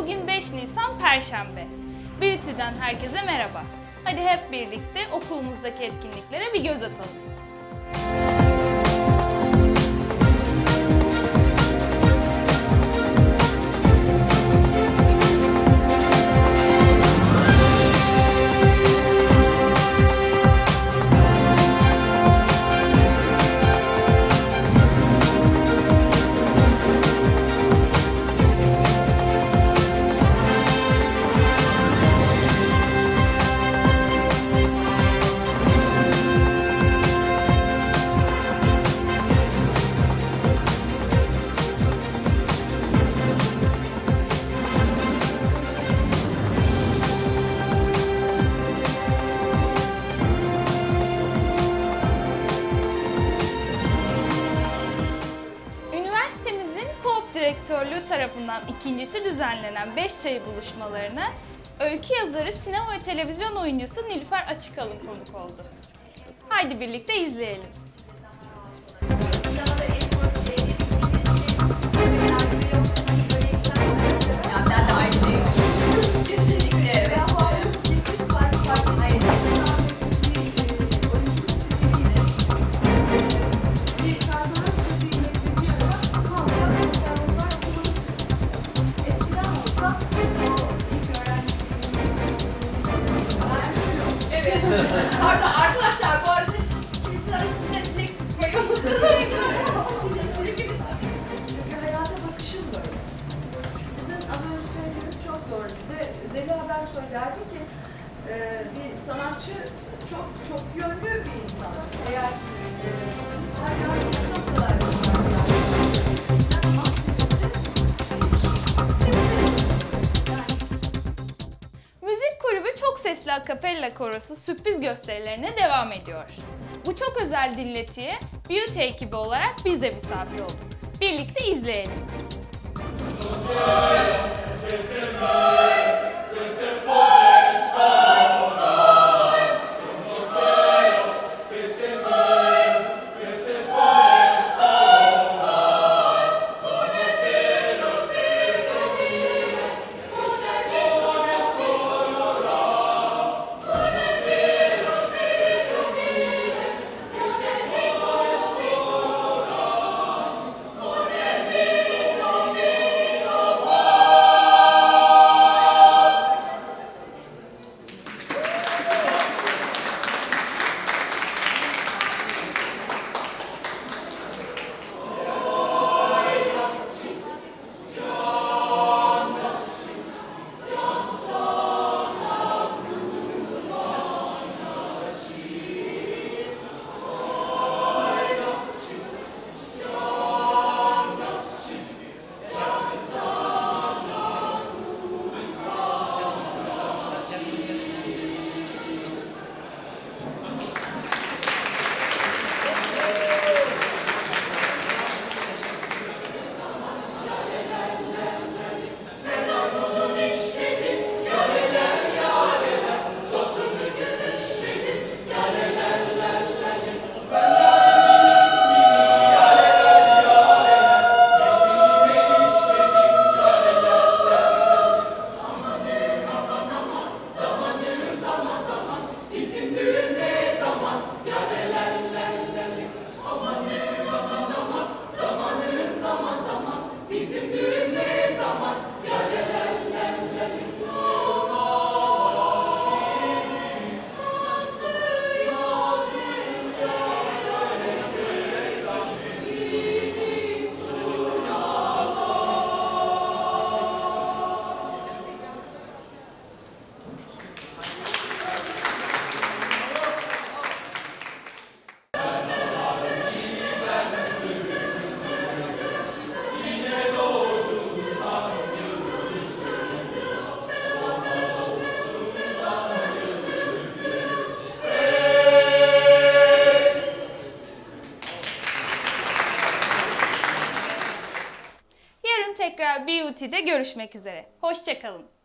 Bugün 5 Nisan Perşembe. Büyütü'den herkese merhaba. Hadi hep birlikte okulumuzdaki etkinliklere bir göz atalım. Direktörlüğü tarafından ikincisi düzenlenen Beş Çayı buluşmalarına öykü yazarı, sinema ve televizyon oyuncusu Nilüfer Açıkalın konuk oldu. Haydi birlikte izleyelim. Pardon arkadaşlar bu arada siz ikinizin arasında dilek tutmayı unuttunuz. İkimiz. Çünkü hayata bakışım böyle. Sizin az önce çok doğru. Bize Zeliha Berksoy derdi ki e, bir sanatçı çok çok yönlü bir insan. Eğer kulübü çok sesli akapella korosu sürpriz gösterilerine devam ediyor. Bu çok özel dinletiye Beauty ekibi olarak biz de misafir olduk. Birlikte izleyelim. Beauty'de görüşmek üzere. Hoşçakalın.